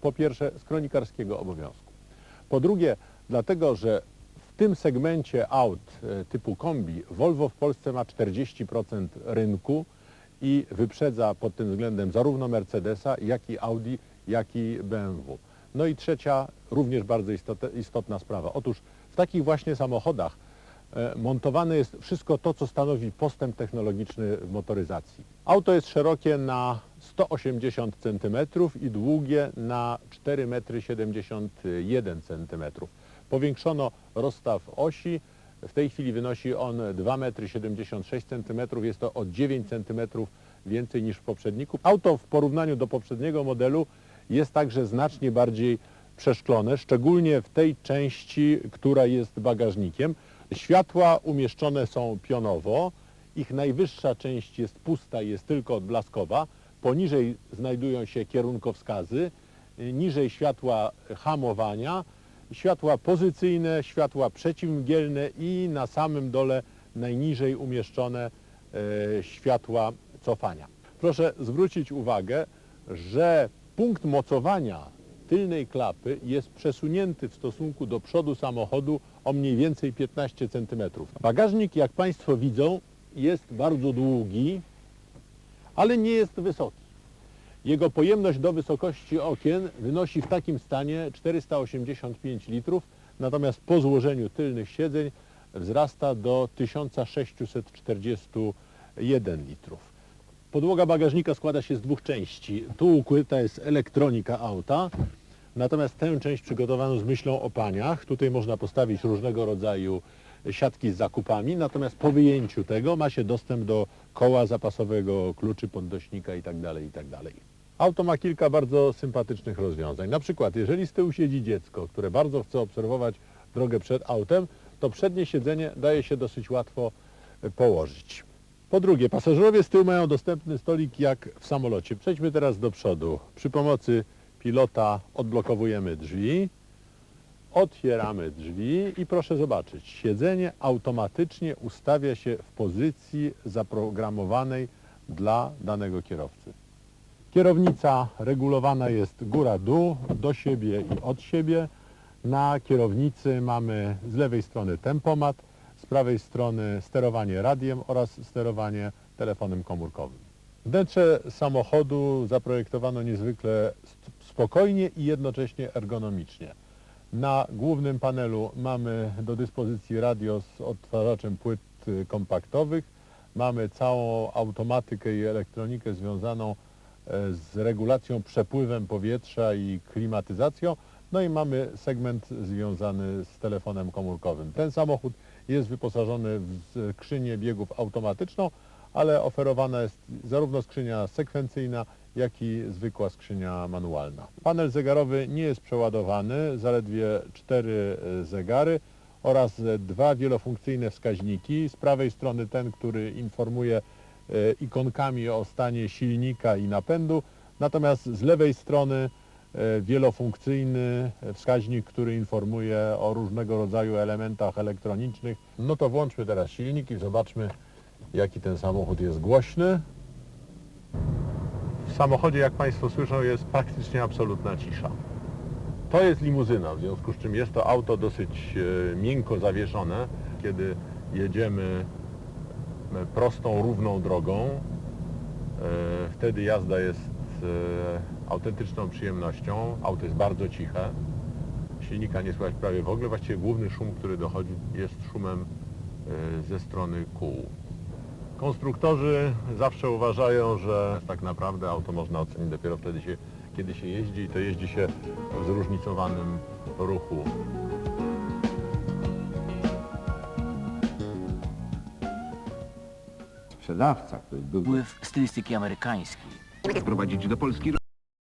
Po pierwsze, z kronikarskiego obowiązku. Po drugie, dlatego, że w tym segmencie aut e, typu kombi Volvo w Polsce ma 40% rynku i wyprzedza pod tym względem zarówno Mercedesa, jak i Audi, jak i BMW. No i trzecia, również bardzo istotna, sprawa. Otóż w takich właśnie samochodach montowane jest wszystko to, co stanowi postęp technologiczny w motoryzacji. Auto jest szerokie na 180 cm i długie na 4,71 cm. Powiększono rozstaw osi. W tej chwili wynosi on 2,76 cm. Jest to o 9 cm więcej niż w poprzedniku. Auto w porównaniu do poprzedniego modelu jest także znacznie bardziej przeszklone, szczególnie w tej części, która jest bagażnikiem. Światła umieszczone są pionowo. Ich najwyższa część jest pusta i jest tylko odblaskowa. Poniżej znajdują się kierunkowskazy, niżej światła hamowania, światła pozycyjne, światła przeciwmgielne i na samym dole najniżej umieszczone e, światła cofania. Proszę zwrócić uwagę, że punkt mocowania tylnej klapy jest przesunięty w stosunku do przodu samochodu o mniej więcej 15 cm. Bagażnik, jak Państwo widzą, jest bardzo długi, ale nie jest wysoki. Jego pojemność do wysokości okien wynosi w takim stanie 485 litrów, natomiast po złożeniu tylnych siedzeń wzrasta do 1641 litrów. Podłoga bagażnika składa się z dwóch części. Tu ukryta jest elektronika auta, natomiast tę część przygotowano z myślą o paniach. Tutaj można postawić różnego rodzaju siatki z zakupami, natomiast po wyjęciu tego ma się dostęp do koła zapasowego, kluczy podnośnika itd. itd. Auto ma kilka bardzo sympatycznych rozwiązań. Na przykład, jeżeli z tyłu siedzi dziecko, które bardzo chce obserwować drogę przed autem, to przednie siedzenie daje się dosyć łatwo położyć. Po drugie, pasażerowie z tyłu mają dostępny stolik jak w samolocie. Przejdźmy teraz do przodu. Przy pomocy pilota odblokowujemy drzwi, otwieramy drzwi i proszę zobaczyć, siedzenie automatycznie ustawia się w pozycji zaprogramowanej dla danego kierowcy. Kierownica regulowana jest góra-dół, do siebie i od siebie. Na kierownicy mamy z lewej strony tempomat, z prawej strony sterowanie radiem oraz sterowanie telefonem komórkowym. Wnętrze samochodu zaprojektowano niezwykle spokojnie i jednocześnie ergonomicznie. Na głównym panelu mamy do dyspozycji radio z odtwarzaczem płyt y, kompaktowych. Mamy całą automatykę i elektronikę związaną e, z regulacją przepływem powietrza i klimatyzacją. No i mamy segment związany z telefonem komórkowym. Ten samochód jest wyposażony w skrzynię biegów automatyczną, ale oferowana jest zarówno skrzynia sekwencyjna, jak i zwykła skrzynia manualna. Panel zegarowy nie jest przeładowany, zaledwie cztery zegary oraz dwa wielofunkcyjne wskaźniki. Z prawej strony ten, który informuje e, ikonkami o stanie silnika i napędu, natomiast z lewej strony wielofunkcyjny wskaźnik, który informuje o różnego rodzaju elementach elektronicznych. No to włączmy teraz silnik i zobaczmy, jaki ten samochód jest głośny. W samochodzie, jak Państwo słyszą, jest praktycznie absolutna cisza. To jest limuzyna, w związku z czym jest to auto dosyć e, miękko zawieszone, kiedy jedziemy e, prostą, równą drogą. E, Wtedy jazda jest e, autentyczną przyjemnością. Auto jest bardzo ciche. Silnika nie słychać prawie w ogóle. Właściwie główny szum, który dochodzi jest szumem e, ze strony kół. Konstruktorzy zawsze uważają, że tak naprawdę auto można ocenić dopiero wtedy, się, kiedy się jeździ i to jeździ się w zróżnicowanym ruchu. Sprzedawca, który był Wpływ stylistyki amerykańskiej. Wprowadzić do Polski